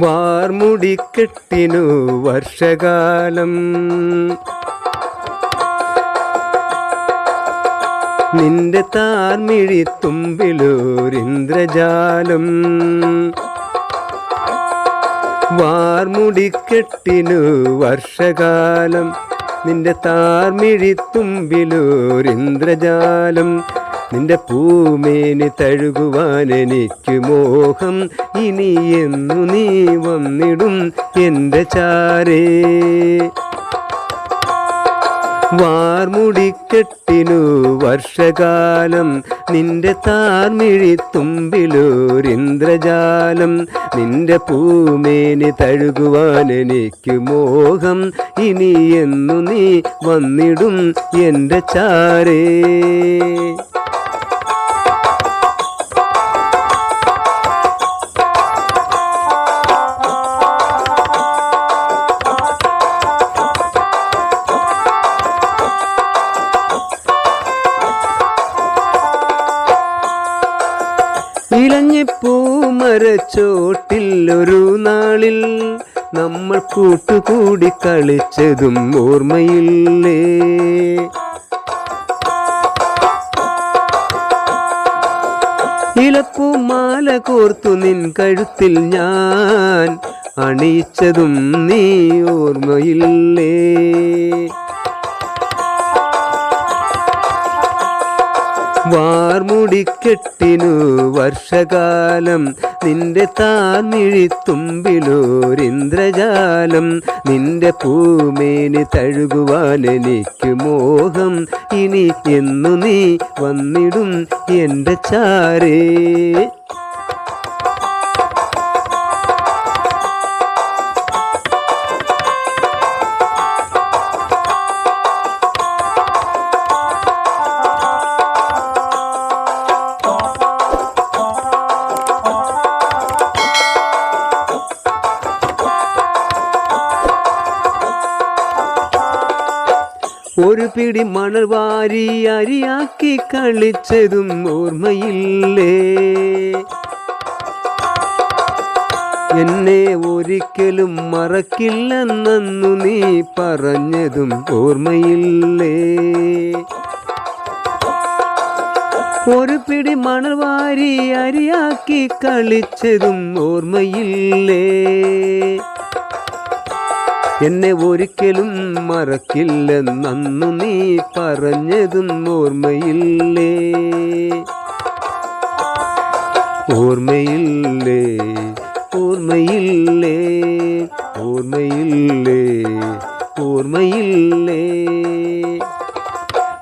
വാർമുടിക്കെട്ടിനു വർഷകാലം. നിന്റെ താർമിഴി തുമ്പിലൂരിന്ദ്രജാലം വാർമുടിക്കെട്ടിനു വർഷകാലം. നിന്റെ താർമിഴി തുമ്പിലൂരിന്ദ്രജാലം നിന്റെ പൂമേനി തഴുകുവാൻ എനിക്ക് മോഹം. ഇനി എന്നു നീ വന്നിടും എന്റെ ചാരേ. വാർമുടിക്കെട്ടിനു വർഷകാലം നിന്റെ താർമിഴി തുമ്പിലൂരിന്ദ്രജാലം നിന്റെ പൂമേനി തഴുകുവാൻ എനിക്ക് മോഹം. ഇനി എന്നു നീ വന്നിടും എന്റെ ചാരേ. ഇളഞ്ഞിപ്പൂമരച്ചോട്ടിൽ ഒരു നാളിൽ നമ്മൾ കൂട്ടുകൂടി കളിച്ചതും ഓർമ്മയില്ലേ? ഇലപ്പൂമാല കോർത്തു നിൻ കഴുത്തിൽ ഞാൻ അണിയിച്ചതും നീ ഓർമ്മയില്ലേ? വാർമുടിക്കെട്ടിനു വർഷകാലം. നിന്റെ താന്നിഴിത്തുമ്പിലൂരിന്ദ്രജാലം നിന്റെ പൂമേന് തഴുകുവാൻ എനിക്ക് മോഹം. ഇനി എന്നു നീ വന്നിടും എന്റെ ചാരേ. ഒരു പിടി മണൽ വാരി അരിയാക്കി കളിച്ചതും ഓർമ്മയില്ലേ? എന്നെ ഒരിക്കലും മറക്കില്ലെന്നു നീ പറഞ്ഞതും ഓർമ്മയില്ലേ? ഒരു പിടി മണൽ വാരി അരിയാക്കി കളിച്ചതും ഓർമ്മയില്ലേ? എന്നെ ഒരിക്കലും മറക്കില്ലെന്നു നീ പറഞ്ഞതും ഓർമ്മയില്ലേ? ഓർമ്മയില്ലേ? ഓർമ്മയില്ലേ? ഓർമ്മയില്ലേ? ഓർമ്മയില്ലേ?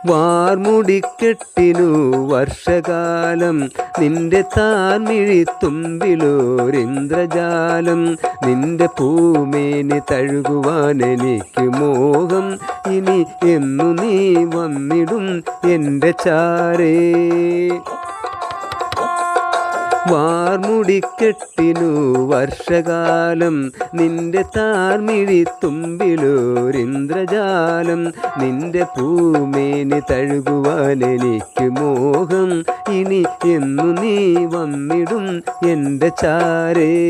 വാർമുടിക്കെട്ടിനു വർഷകാലം നിന്റെ താർമിഴി തുമ്പിലൂരിന്ദ്രജാലം നിന്റെ പൂമേനി തഴുകുവാൻ എനിക്ക് മോഹം. ഇനി എന്നു നീ വന്നിടും എന്റെ ചാരേ. വാർമുടിക്കെട്ടിനു വർഷകാലം നിന്റെ താർമിഴി തുമ്പിലൂരിന്ദ്രജാലം നിന്റെ പൂമേനി തഴുകുവാൻ എനിക്ക് മോഹം. ഇനി എന്നു നീ വന്നിടും എന്റെ ചാരേ.